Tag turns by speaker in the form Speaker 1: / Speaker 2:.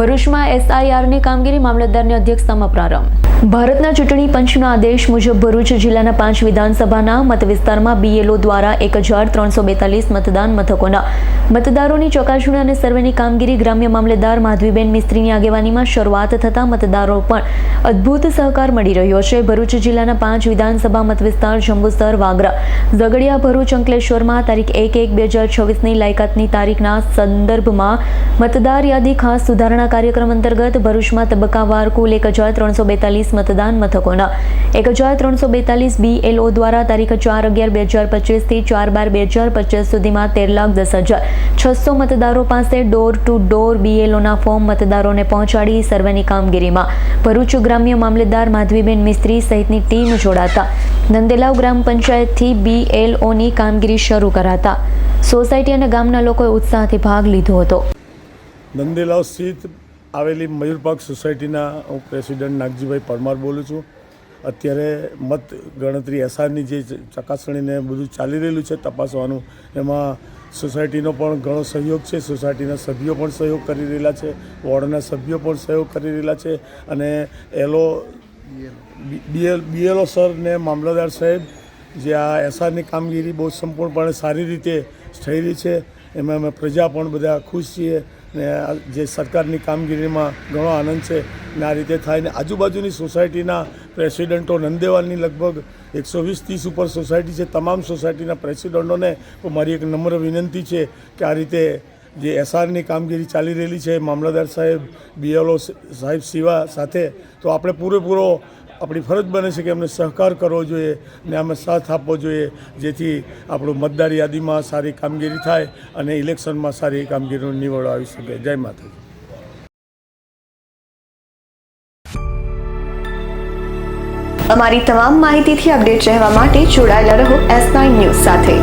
Speaker 1: ભરૂચમાં એસઆઈઆરની કામગીરી મામલતદારની અધ્યક્ષતામાં પ્રારંભ. ભારતના ચૂંટણી પંચના આદેશ મુજબ ભરૂચ જિલ્લાના પાંચ વિધાનસભાના મત વિસ્તારમાં બીએલઓ દ્વારા એક હજાર ત્રણસો બેતાલીસ મતદાન મથકોના મતદારોની ચકાસણી અને સર્વેની કામગીરી ગ્રામ્ય મામલતદાર માધવીબેન મિસ્ત્રીની આગેવાનીમાં શરૂઆત થતાં મતદારો પણ અદ્ભુત સહકાર મળી રહ્યો છે. ભરૂચ જિલ્લાના પાંચ વિધાનસભા મત વિસ્તાર જંબુસર, વાગરા, ઝઘડિયા, ભરૂચ, અંકલેશ્વરમાં તારીખ એક એક બે હજાર છવ્વીસની લાયકાતની તારીખના સંદર્ભમાં મતદાર યાદી ખાસ સુધારણા કાર્યક્રમ અંતર્ગત ભરૂચમાં તબક્કાવાર કુલ એક હજાર ત્રણસો બેતાલીસ મતદાન મથકોના. એક હજાર ત્રણસો બેતાલીસ બીએલઓ દ્વારા તારીખ ચાર અગિયાર બે હજાર પચીસથી ચાર બાર બે હજાર પચીસ સુધીમાં તેર લાખ દસ હજાર છસો મતદારો પાસે ડોર ટુ ડોર બીએલઓના ફોર્મ મતદારોને પહોંચાડી સર્વેની કામગીરીમાં. ભરૂચ ગ્રામ્ય મામલેદાર માધવીબેન મિસ્ત્રી સહિતની ટીમ જોડાતા. નંદેલાવ ગ્રામ પંચાયતથી બીએલઓની કામગીરી શરૂ કરાતા. સોસાયટી અને ગામના લોકોએ ઉત્સાહથી ભાગ લીધો હતો.
Speaker 2: નંદેલાવ સ્થિત આવેલી મયુરપાક સોસાયટીના હું પ્રેસિડેન્ટ નાગજીભાઈ પરમાર બોલું છું. અત્યારે મત ગણતરી એસઆરની જે ચકાસણીને બધું ચાલી રહેલું છે તપાસવાનું. એમાં સોસાયટીનો પણ ઘણો સહયોગ છે, સોસાયટીના સભ્યો પણ સહયોગ કરી રહેલા છે, વોર્ડના સભ્યો પણ સહયોગ કરી રહેલા છે અને એલો બીએલ બીએલઓ સર ને મામલતદાર સાહેબ, જે આ એસઆરની કામગીરી બહુ સંપૂર્ણપણે સારી રીતે થઈ રહી છે. એમાં અમે પ્રજા પણ બધા ખુશ છીએ. ને જે સરકારની કામગીરીમાં ઘણો આનંદ છે ને આ રીતે થાય ને આજુબાજુની સોસાયટીના પ્રેસિડેન્ટો નંદેવાલની લગભગ એકસો વીસ ત્રીસ ઉપર સોસાયટી છે, તમામ સોસાયટીના પ્રેસિડેન્ટોને મારી એક નમ્ર વિનંતી છે કે આ રીતે જે એસઆરની કામગીરી ચાલી રહેલી છે, મામલતદાર સાહેબ બીએલઓ સાહેબ સિવા સાથે, તો આપણે પૂરેપૂરો આપણી ફરજ બને છે કે એમને સહકાર કરવો જોઈએ ને અમે સાથ આપવો જોઈએ, જેથી આપણું મતદાર યાદીમાં સારી કામગીરી થાય અને ઇલેક્શનમાં સારી કામગીરીનો નિવડો આવી શકે. જય માતાજી.
Speaker 3: અમારી તમામ માહિતીથી અપડેટ રહેવા માટે જોડાયેલા રહો એસ નાઇન ન્યૂઝ સાથે.